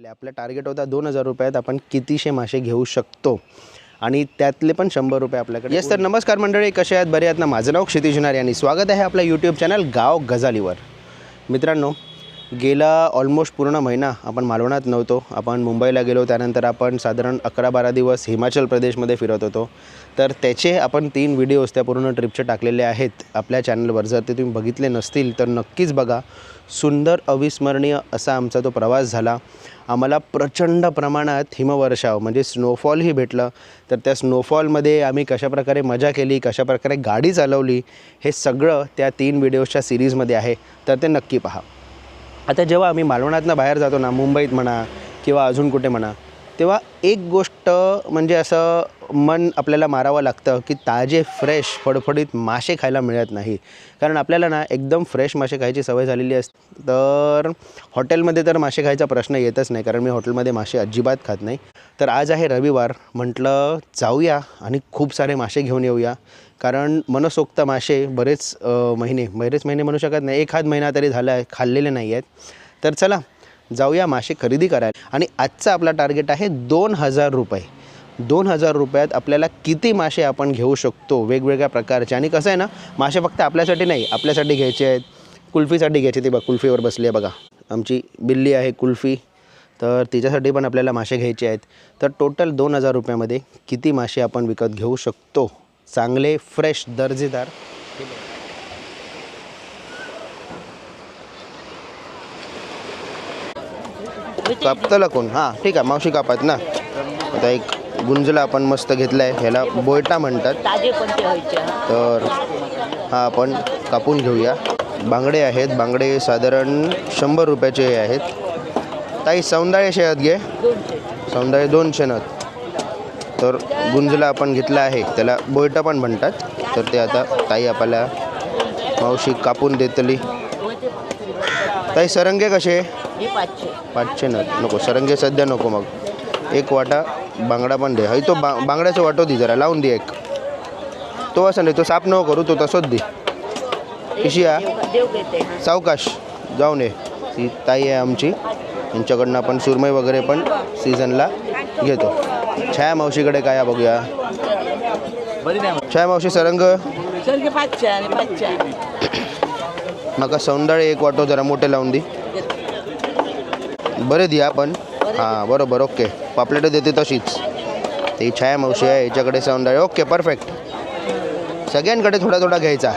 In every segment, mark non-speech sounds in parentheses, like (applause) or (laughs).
केले. आपला टार्गेट होता दोन हजार रुपयात आपण कितीशे मासे घेऊ शकतो. आणि त्यातले पण शंभर रुपये आपल्याकडे येस तर नमस्कार मंडळी कसे आहेत? बरे आहेत ना? माझं नाव क्षितिज नारे आणि स्वागत आहे आपल्या यूट्यूब चॅनल गाव गजालीवर. मित्रांनो गेला ऑलमोस्ट पूर्ण महिना आपण मालवणात नव्हतो. आपण मुंबईला गेलो त्यानंतर आपण साधारण अकरा बारा दिवस हिमाचल प्रदेशमध्ये फिरत होतो. तर त्याचे आपण तीन व्हिडिओज त्या पूर्ण ट्रिपचे टाकलेले आहेत. आपल्या चॅनलवर जर ते तुम्ही बघितले नसतील तर नक्कीच बघा. सुंदर अविस्मरणीय असा आमचा तो प्रवास झाला. आम्हाला प्रचंड प्रमाणात हिमवर्षाव म्हणजे स्नोफॉलही भेटलं. तर त्या स्नोफॉलमध्ये आम्ही कशाप्रकारे मजा केली कशाप्रकारे गाडी चालवली हे सगळं त्या तीन व्हिडिओजच्या सिरीजमध्ये आहे. तर ते नक्की पहा. आता जेव्हा आम्ही मालवणातनं बाहेर जातो ना मुंबईत म्हणा किंवा अजून कुठे म्हणा तेव्हा एक गोष्ट म्हणजे असं मन आपल्याला मारावं लागतं की ताजे फ्रेश फडफडीत मासे खायला मिळत नाही. कारण आपल्याला ना एकदम फ्रेश मासे खायची सवय झालेली असते तर हॉटेलमध्ये तर मासे खायचा प्रश्न येतच नाही कारण मी हॉटेलमध्ये मासे अजिबात खात नाही. तर आज आहे रविवार म्हटलं जाऊया आणि खूप सारे मासे घेऊन येऊया. कारण मनसोक्त मासे बरेच महिने बरेच महिने म्हणू शकत नाही एखाद महिना तरी झाला आहे खाल्लेले नाही आहेत. तर चला जाऊया मासे खरेदी करायला. आणि आजचा आपला टार्गेट आहे दोन हजार रुपये. दोन हजार रुपयात आपल्याला किती मासे आपण घेऊ शकतो वेगवेगळ्या प्रकारचे? आणि कसं आहे ना मासे फक्त आपल्यासाठी नाही आपल्यासाठी घ्यायचे आहेत. कुल्फीसाठी घ्यायचे ते बघा कुल्फीवर बसली आहे बघा. आमची बिल्ली आहे कुल्फी. तर तिच्यासाठी पण आपल्याला मासे घ्यायचे आहेत. तर टोटल दोन हजार रुपयामध्ये किती मासे आपण विकत घेऊ शकतो? चांगले फ्रेश दर्जेदार. कापताला कोण? हां ठीक आहे मावशी कापात ना. आता एक गुंजला आपण मस्त घेतला आहे ह्याला बोयटा म्हणतात. तर हा आपण कापून घेऊया. बांगडे आहेत बांगडे साधारण शंभर रुपयाचे हे आहेत. ताई सौंदाळे शेत घे. सौंदाळे दोनशे नग तर गुंजला आपण घेतला आहे त्याला बोयटा पण म्हणतात. तर ते आता ताई आपल्याला मावशी कापून देतली. ताई सरंगे कसे? पाचशे. पाचशे नको सरंगे सध्या नको मग. एक वाटा बांगडा पण दे. हई तो बा बांगड्याचा वाटो दे जरा. लावून दे एक. तो असं नाही तो साफ नको करू तो तसंच दे. कशी हा सावकाश जाऊन ये. ती ताई आहे आमची. यांच्याकडनं आपण सुरमई वगैरे पण सीझनला घेतो. छाया मावशीकडे काय बघूया? छाया मावशी सरंग. सरगे नका सौंदर्य एक वाटो जरा मोठे लावून दे. बरे दे आपण. हां बरोबर ओके. पापलेट देते तशीच. ती छाया मावशी आहे याच्याकडे सौंदर्य ओके परफेक्ट सगळ्यांकडे थोडा थोडा घ्यायचा.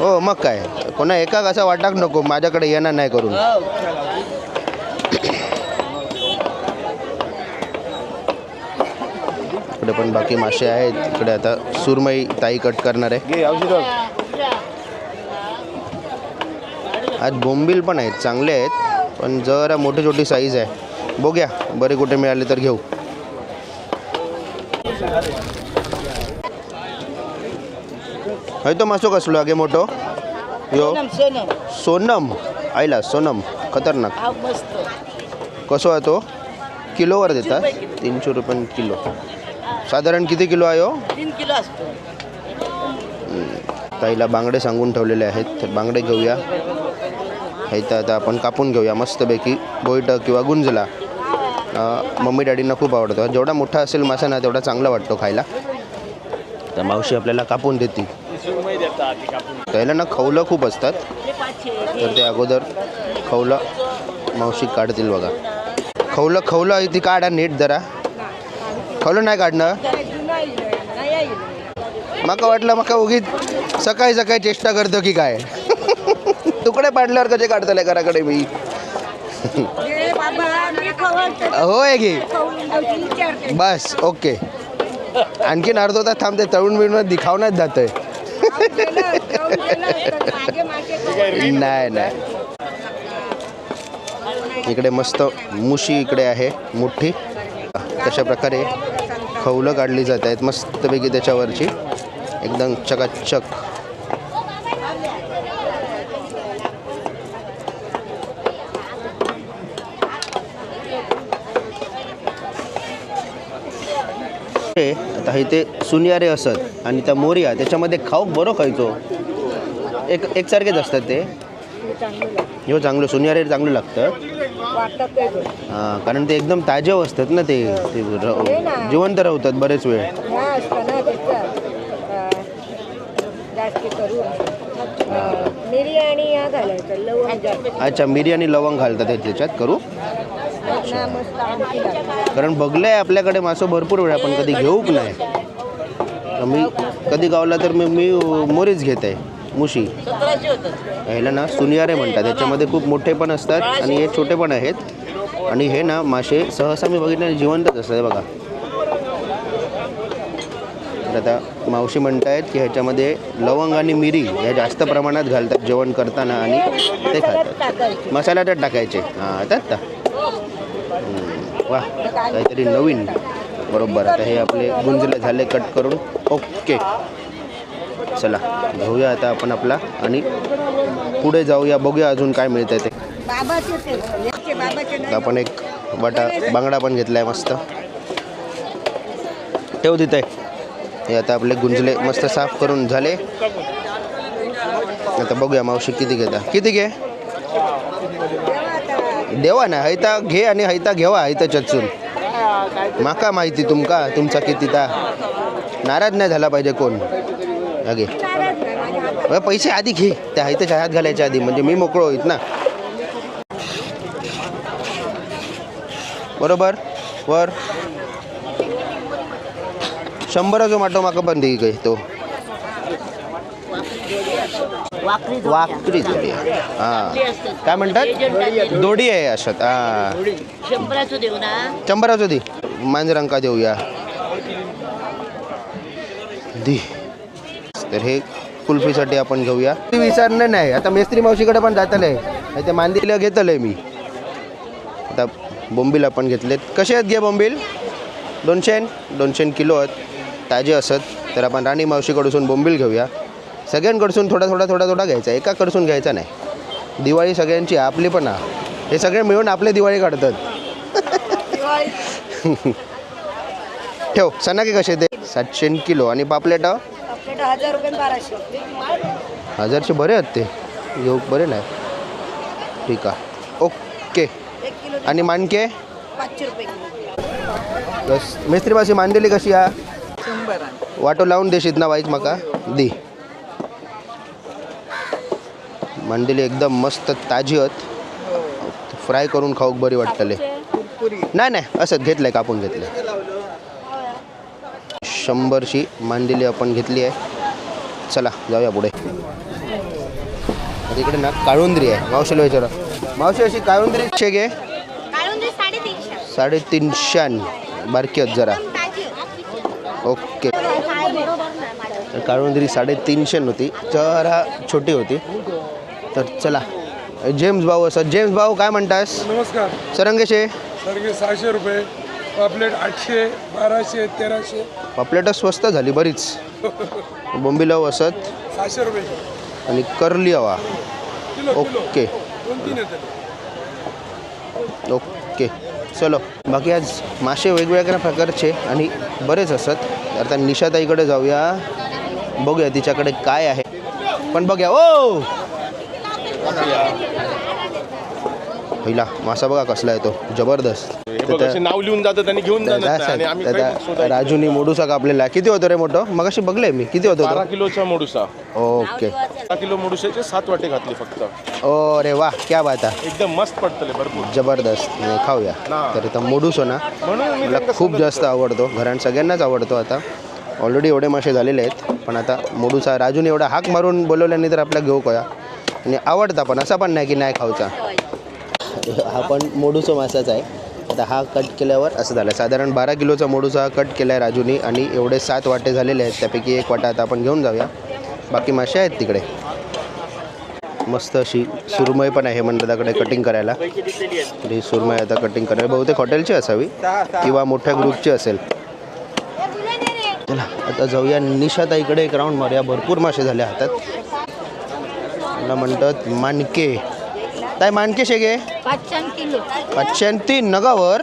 हो मग काय. कोणा एका असा वाटाक नको. माझ्याकडे येणार नाही करून. इकडे पण बाकी मासे आहेत. इकडे आता सुरमई ताई कट करणार आहे. आज बोंबील पण आहेत चांगले आहेत. पण जरा मोठी छोटी साईज आहे. बघूया बरे कुठे मिळाले तर घेऊ. हय तो मासो कसलो आगे मोठो? यो. सोनम आयला सोनम? खतरनाक. कसो आहे तो? किलोवर देतात. तीनशे रुपये किलो. साधारण किती किलो आहे हो? ताईला बांगडे सांगून ठेवलेले आहेत. तर बांगडे घेऊया. हे तर आता आपण कापून घेऊया मस्तपैकी बोईट किंवा गुंजला. मम्मी डॅडींना खूप आवडतो. जेवढा मोठा असेल मासा ना तेवढा चांगला वाटतो खायला. तर मावशी आपल्याला कापून देते. त्याला ना खवलं खूप असतात. तर ते अगोदर खवलं मावशी काढतील बघा. खवलं खवलं आहे ती काढा नीट जरा. खवलं नाही काढणं मका वाटलं मका उगीच सकाळी सकाळी चेष्टा करतो की काय? तुकडे पाडल्यावर कसे काढतले घराकडे मी? होय घे बस ओके. आणखीन अर्धो तास थांबते तळून बिळून दिखावण्यात जातंय नाही नाही. इकडे मस्त मुशी इकडे आहे मोठी. तशा प्रकारे खवलं काढली जात आहेत मस्तपैकी त्याच्यावरची. एकदम चकाचक. आता इथे सुनियारे असत आणि त्या मोरिया त्याच्यामध्ये खाऊक बरो खायचो. एक एकसारखेच असतात ते. हो चांगलं सुनियारे चांगलं लागतं. हां कारण ते एकदम ताजे असतात ना ते ते र- जिवंत राहतात बरेच वेळ. ह्या असताना त्याचा अं, जास्त करून अं, मिरी आणि ह्या घालायचं लवंग जास्त अच्छा मिरी आणि लवंग घालतात हे त्याच्यात करू? अच्छा कारण बघलं आहे कारण बघलंय आपल्याकडे मासं भरपूर वेळा पण कधी घेऊक नाही. मी कधी गावला तर मी मी मोरीच घेत आहे मुशी. ह्याला ना सुनियारे म्हणतात त्याच्यामध्ये खूप मोठे पण असतात आणि हे छोटे पण आहेत. आणि हे ना मासे सहसा मी बघितले जिवंतच असतात बघा. तर आता मावशी म्हणतायत की ह्याच्यामध्ये लवंग आणि मिरी ह्या जास्त प्रमाणात घालतात जेवण करताना आणि ते खातात. मसाला त्यात टाकायचे. हां त्यात वा. काहीतरी नवीन. बरोबर. आता हे आपले गुंजले झाले कट करून. ओके. चला घेऊया आता आपण आपला आणि पुढे जाऊया बघूया अजून काय मिळत ते. ते आपण एक वाटा बांगडा पण घेतलाय मस्त. ठेव तिथे. हे आता आपले गुंजले मस्त साफ करून झाले. आता बघूया मावशी किती घेता. किती घे? देवा ना हैता घे आणि हैता घेवा हैता चचून. माका माहिती तुमका तुमचा किती ता. नाराज नाही झाला पाहिजे कोण? अगे पैसे आधी घे त्या हैताच्या हात घालायच्या आधी म्हणजे मी मोकळो होईत ना. बरोबर? वर. शंभराचो माटो माका पण दे काही तो. वाकरी जोडी वाकरी जोडी आहे. हा. काय म्हणतात? दोडी आहे अशात. हा. शंभराचं देऊ ना. मांजरांका देऊया. दी. तर हे कुल्फीसाठी आपण घेऊया. ती विसरणे नाही. आता मेस्त्री मावशीकडे पण जातले ते मांदिला घेतलंय मी. आता बोंबील आपण घेतलेत. कसे आहेत घे बोंबील? दोनशे दोनशे किलो आहेत. ताजे असत. तर आपण राणी मावशीकडसून बोंबील घेऊया. सगळ्यांकडसून थोडा थोडा थोडा थोडा घ्यायचा एकाकडसून घ्यायचा नाही. दिवाळी सगळ्यांची आपली पण हा हे सगळे मिळून आपली दिवाळी काढतात. (laughs) ठेव सणाके कसे ते? सातशे किलो आणि पापलेट? हजारचे बरे आहेत ते. घेऊ बरे नाही. ठीक आहे. ओके. आणि मानके? बस मेस्त्री मासी मांदेली कशी आ शंभर वाटो लावून देशीत ना वाईक माका? दी. मांदेली एकदम मस्त ताजी आहेत फ्राय करून खाऊक बरी वाटतले. नाही नाही असंच घेतलंय कापून घेतलंय. शंभरशी मांदेली आपण घेतली आहे. चला जाऊया पुढे. आता इकडे ना काळुंद्री आहे. मावशीला विचारा. मावशी अशी काळुंद्री कशी घे. साडेतीनशे. बारकी आहेत जरा. ओके. काळुंद्री साडेतीनशे होती. जरा छोटी होती. तर चला. जेम्स भाऊ असं जेम्स भाऊ काय म्हणतास? नमस्कार. सरंगेशे? सरगे सहाशे रुपये. पापलेट आठशे बाराशे तेराशे. पापलेटच स्वस्त झाली बरीच. बोंबीलाव असत सहाशे रुपये. आणि करली हवा. ओके. ओके. चलो. बाकी आज मासे वेगवेगळ्या प्रकारचे आणि बरेच असत. आता निशाताईकडे जाऊया. बघूया तिच्याकडे काय आहे. पण बघूया. ओ! पहिला मासा बघा कसला आहे तो. जबरदस्त. नाव लिहून जातात आणि घेऊन जातात राजूनी मोडूसा कापलेला किती होतो रे मोठं? मग अशी बघले मी. किती होतो बारा किलोचा मोडुसा. ओके. बारा किलो मोडुसाचे सात वाटे घातले फक्त. ओ रे वा क्या बात आहे. एकदम मस्त पडतले भरपूर. जबरदस्त. खाऊया. तर इथं मोडूसो ना. म्हणून मला त्यांना खूप जास्त आवडतो. घरात सगळ्यांनाच आवडतो आता. ऑलरेडी एवढे मासे झालेले आहेत. पण आता मोडूचा राजूने एवढा हाक मारून बोलवल्याने तर आपला घेऊ कया आणि आवडता पण असा पण नाही की नाही खाऊचा. हा पण मोडूचा मासाच आहे. आता हा कट केल्यावर असं झालं. साधारण बारा किलोचा मोडूचा हा कट केला आहे राजूनी आणि एवढे सात वाटे झालेले आहेत. त्यापैकी एक वाटा आता आपण घेऊन जाऊया. बाकी मासे आहेत तिकडे. मस्त अशी सुरमई पण आहे मंडळाकडे कटिंग करायला. ही सुरमई आता कटिंग करायला बहुतेक हॉटेलची असावी किंवा मोठ्या ग्रुपची असेल. चला आता जाऊया. निशाताईकडे एक राऊंड मारूया. भरपूर मासे झाले हातात. मला म्हणतात मानके. ताई मानके शेगे? पाचशे किलो. तीन नगावर?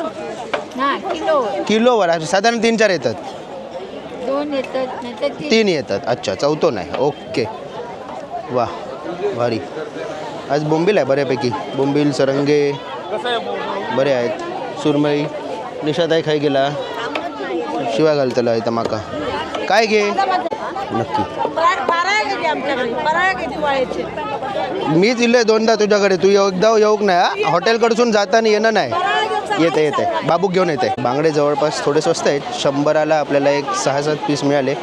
ना किलो किलोवर साधारण तीन चार येतात. दोन येतात नाही तर तीन. तीन येतात. अच्छा चौथो नाही. ओके. वा भारी. आज बोंबील आहे बऱ्यापैकी. बोंबील सरंगे बरे आहेत. सुरमई निशाताई खाई गेला. शिवा घालतला इथं माका काय घे? नक्की. मीच इल्ले दोनदा तुझ्याकडे. तू एकदा येऊक नाही हा? हॉटेलकडसून जाताना येणं नाही. येते येते. बाबूक घेऊन येते. बांगडे जवळपास थोडे स्वस्त आहेत. शंभराला आपल्याला एक सहा सात पीस मिळाले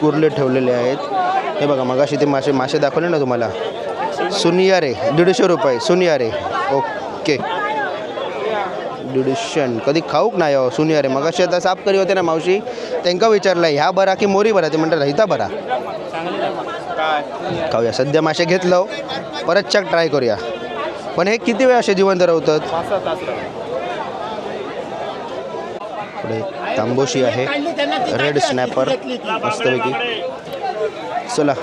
कुर्ले ठेवलेले आहेत. हे बघा मगाशी ते मासे मासे दाखवले ना तुम्हाला? सुनियारे दीडशे रुपये. सुनियारे ओके. दीडशेन कधी खाऊक नाही हो अरे. मगरशी आता साफ करी होते ना मावशी त्यांका विचारलं ह्या बरा की मोरी बरा? ते म्हणतात रहिता बरा. खाऊया सध्या मासे घेतलं हो. परत चक ट्राय करूया. पण हे किती वेळ असे जिवंत राहतात पुढे तांबोशी आहे. रेड स्नॅपर मस्तपैकी. चला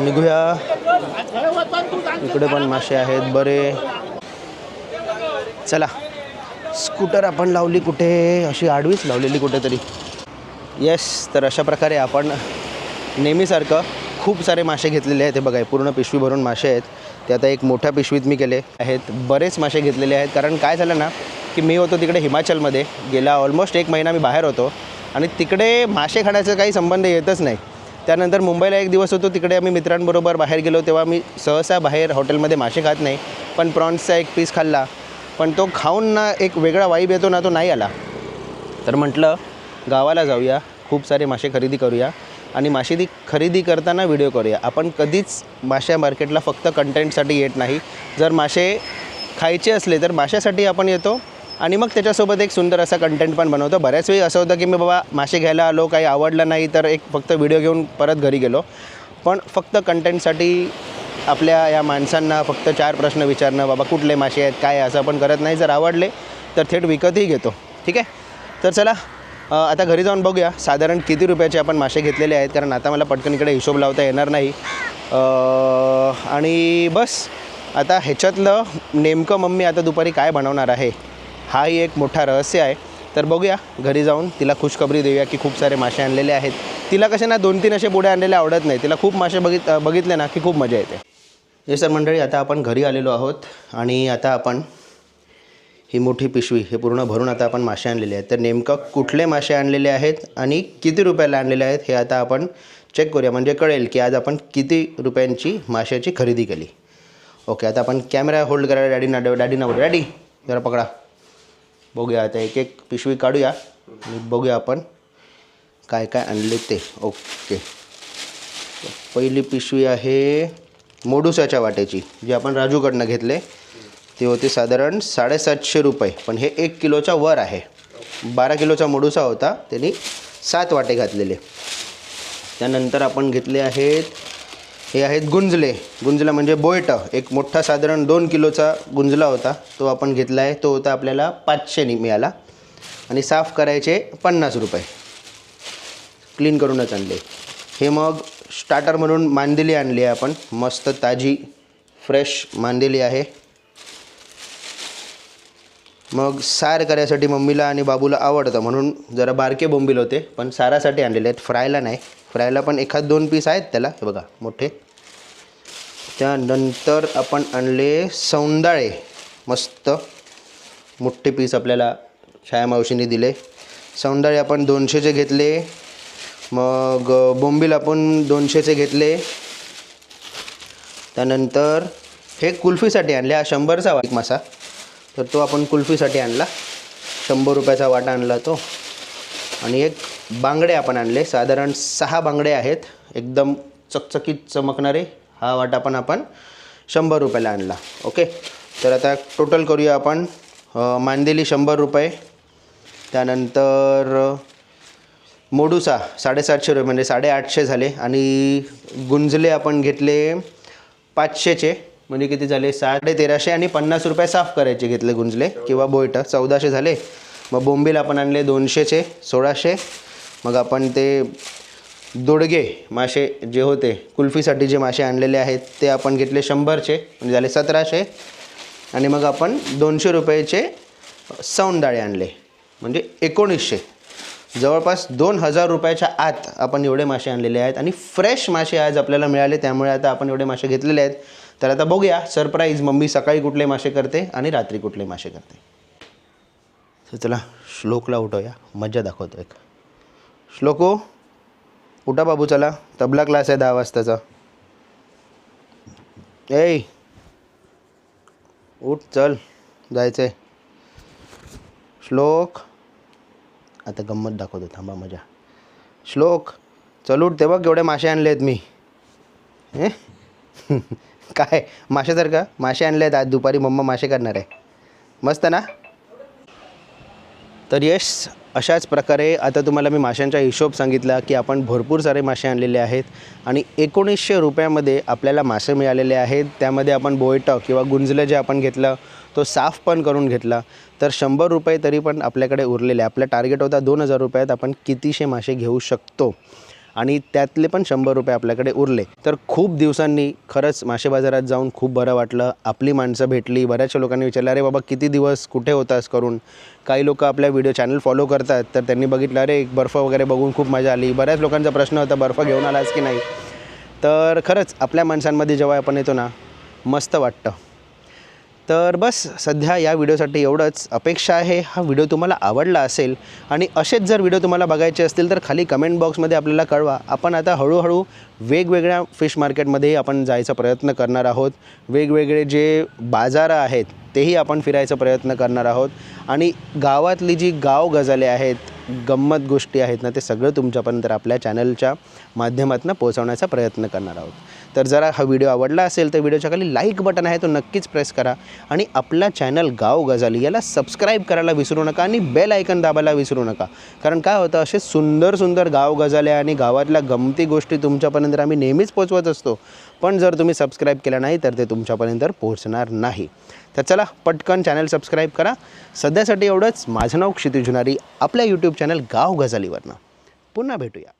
निघूया. इकडे पण मासे आहेत बरे. चला. स्कूटर आपण लावली कुठे? अशी आडवीच लावलेली कुठेतरी. येस तर अशा प्रकारे आपण नेहमीसारखं खूप सारे मासे घेतलेले आहेत. हे बघा पूर्ण पिशवी भरून मासे आहेत. ते आता एक मोठ्या पिशवीत मी केले आहेत. बरेच मासे घेतलेले आहेत. कारण काय झालं ना की मी होतो तिकडे हिमाचलमध्ये. गेला ऑलमोस्ट एक महिना मी बाहेर होतो. आणि तिकडे मासे खाण्याचा काही संबंध येतच नाही. त्यानंतर मुंबईला एक दिवस होतो. तिकडे आम्ही मित्रांबरोबर बाहेर गेलो. तेव्हा मी सहसा बाहेर हॉटेलमध्ये मासे खात नाही. पण प्रॉन्सचा एक पीस खाल्ला. पण तो खाऊन ना एक वेगळा वाईब येतो ना तो नाही आला. तर म्हटलं गावाला जाऊया खूप सारे मासे खरेदी करूया आणि मासे ती खरेदी करताना व्हिडिओ करूया. आपण कधीच माशा मार्केटला फक्त कंटेंटसाठी येत नाही. जर मासे खायचे असले तर माशासाठी आपण येतो आणि मग त्याच्यासोबत एक सुंदर असा कंटेंट पण बनवतो. बऱ्याच वेळी असं होतं की मी बाबा मासे घ्यायला आलो काही आवडलं नाही तर एक फक्त व्हिडिओ घेऊन परत घरी गेलो. पण फक्त कंटेंटसाठी आपल्या या माणसांना फक्त चार प्रश्न विचारणं बाबा कुठले मासे आहेत काय असं आपण करत नाही. जर आवडले तर थेट विकतही घेतो. ठीक आहे? तर चला आता घरी जाऊन बघूया. साधारण किती रुपयाचे आपण मासे घेतलेले आहेत? कारण आता मला पटकन इकडे हिशोब लावता येणार नाही. आणि बस. आता ह्याच्यातलं नेमकं मम्मी आता दुपारी काय बनवणार आहे हाही एक मोठा रहस्य आहे. तर बघूया घरी जाऊन तिला खुशखबरी देऊया की खूप सारे मासे आणलेले आहेत. तिला कसे ना दोन तीन असे पुढे आणलेले आवडत नाही. तिला खूप मासे बघित बघितले ना की खूप मजा येते. हे सर मंडळी आता आपण घरी आलेलो आहोत आणि आता आपण ही मोठी पिशवी हे पूर्ण भरून आता आपण मासे आणलेले आहेत. तर नेमकं कुठले मासे आणलेले आहेत आणि किती रुपयाला आणलेले आहेत हे आता आपण चेक करूया. म्हणजे कळेल की आज आपण किती रुपयांची माशाची खरेदी केली. ओके आता आपण कॅमेरा होल्ड करायला डॅडीना डॅडी ना डॅडी जरा पकडा. बघूया आता एक एक पिशवी काढूया आणि बघूया आपण काय काय आणले ते. ओके पहिली पिशवी आहे मोडुसाच्या वाट्याची जी आपण राजूकडनं घेतले ते होते साधारण साडेसातशे रुपये. पण हे एक किलोच्या वर आहे. बारा किलोचा मोडुसा होता त्यांनी सात वाटे घातलेले. त्यानंतर आपण घेतले आहेत हे आहेत गुंजले. गुंजला म्हणजे बोयट एक मोठा साधारण दोन किलोचा गुंजला होता. तो आपण घेतला आहे तो होता आपल्याला पाचशेनी मिळाला. आणि साफ करायचे पन्नास रुपये. क्लीन करूनच आणले. हे मग स्टार्टर म्हणून मांदेली आणली आहे आपण. मस्त ताजी फ्रेश मांदेली आहे. मग सार करायसाठी मम्मीला आणि बाबूला आवडतं म्हणून जरा बारके बोंबील होते पण सारासाठी आणलेले आहेत. फ्रायला नाही. फ्रायला पण एखाद दोन पीस आहेत त्याला. हे बघा मोठे. त्यानंतर आपण आणले सौंदाळे. मस्त. मोठे पीस आपल्याला छायामावशीने दिले. सौंदाळे आपण दोनशेचे घेतले. मग बोंबील आपण दोनशेचे घेतले. त्यानंतर हे कुल्फीसाठी आणले. हा शंभरचा वा- एक मासा. तर तो आपण कुल्फीसाठी आणला. शंभर रुपयाचा वाटा आणला तो. आणि एक बांगडे आपण आणले. साधारण सहा बांगडे आहेत. एकदम चकचकीत चमकणारे हा वाटा पण आपण शंभर रुपयाला आणला. ओके? तर आता टोटल करूया आपण. मांदेली शंभर रुपये. त्यानंतर मोडुसा साडेसातशे रुपये म्हणजे साडेआठशे झाले. आणि गुंजले आपण घेतले पाचशेचे म्हणजे किती झाले? साडे तेराशे आणि पन्नास रुपये साफ करायचे घेतले गुंजले किंवा बोयटं चौदाशे झाले. मग बोंबील आपण आणले दोनशेचे सोळाशे. मग आपण ते दोडगे मासे जे होते कुल्फीसाठी जे मासे आणलेले आहेत ते आपण घेतले शंभरचे म्हणजे झाले सतराशे. आणि मग आपण दोनशे रुपयाचे सौंदाळे आणले म्हणजे एकोणीसशे. जवळपास दोन हजार रुपयाच्या आत आपण एवढे मासे आणलेले आहेत आणि फ्रेश मासे आज आपल्याला मिळाले. त्यामुळे आता आपण एवढे मासे घेतलेले आहेत. तर आता बघूया सरप्राईज मम्मी सकाळी कुठले मासे करते आणि रात्री कुठले मासे करते. तर चला श्लोकला उठवूया. मज्जा दाखवतो एक. श्लोको उठा बाबू चला. तबला क्लास आहे दहा वाजताचा. ए उठ चल. जायचं आहे श्लोक आता गंमत दाखवतो थांबा मजा. श्लोक चलूट ते बघ एवढे मासे आणले आहेत मी. हे? (laughs) काय? मासे तर का मासे आणले आहेत आज दुपारी मम्मा मासे करणार आहे. मस्त ना? तर यश अशाच प्रकारे आता तुम्हाला मी माशांचा हिशोब सांगितला की आपण भरपूर सारे मासे आणलेले आहेत आणि एकोणीसशे रुपयामध्ये आपल्याला मासे मिळालेले आहेत. त्यामध्ये आपण बोयटॉ किंवा गुंजलं जे आपण घेतलं तो साफ पण करून घेतला. तर शंभर रुपये तरी पण आपल्याकडे उरलेले आपला टार्गेट होता दोन हजार रुपयात आपण कितीशे मासे घेऊ शकतो. आणि त्यातले पण शंभर रुपये आपल्याकडे उरले. तर खूप दिवसांनी खरंच मासे बाजारात जाऊन खूप बरं वाटलं. आपली माणसं भेटली. बऱ्याचशा लोकांनी विचारलं अरे बाबा किती दिवस कुठे होतास करून? काही लोक आपल्या व्हिडिओ चॅनल फॉलो करतात. तर त्यांनी बघितलं अरे बर्फ वगैरे बघून खूप मजा आली. बऱ्याच लोकांचा प्रश्न होता बर्फ घेऊन आलास की नाही? तर खरंच आपल्या माणसांमध्ये जेव्हा आपण येतो ना मस्त वाटतं. तर बस सध्या या व्हिडिओसाठी एवढंच. अपेक्षा आहे हा व्हिडिओ तुम्हाला आवडला असेल आणि असेच जर व्हिडिओ तुम्हाला बघायचे असतील तर खाली कमेंट बॉक्समध्ये आपल्याला कळवा. आपण आता हळूहळू वेगवेगळ्या फिश मार्केटमध्येही आपण जायचा प्रयत्न करणार आहोत. वेगवेगळे जे बाजारं आहेत तेही आपण फिरायचा प्रयत्न करणार आहोत. आणि गावातली जी गाव गजाले आहेत गंमत गोष्टी आहेत ना ते सगळं तुमच्यापर्यंत आपल्या चॅनलच्या माध्यमातून पोहोचवण्याचा प्रयत्न करणार आहोत. तर जरा हा व्हिडिओ आवडला असेल तर व्हिडिओच्या खाली लाईक बटन आहे तो नक्कीच प्रेस करा. आणि आपला चॅनल गाव गजाली याला सबस्क्राईब करायला विसरू नका आणि बेल आयकन दाबायला विसरू नका. कारण काय होतं असे सुंदर सुंदर गाव गजाले आणि गावातल्या गमती गोष्टी तुमच्यापर्यंत आम्ही नेहमीच पोचवत असतो. पण जर तुम्ही सबस्क्राईब केलं नाही तर ते तुमच्यापर्यंत पोहोचणार नाही. तर चला पटकन चॅनल सबस्क्राईब करा. सध्यासाठी एवढंच. माझं नाव क्षितिजुनारी आपल्या यूट्यूब चॅनल गाव गजालीवरनं पुन्हा भेटूया.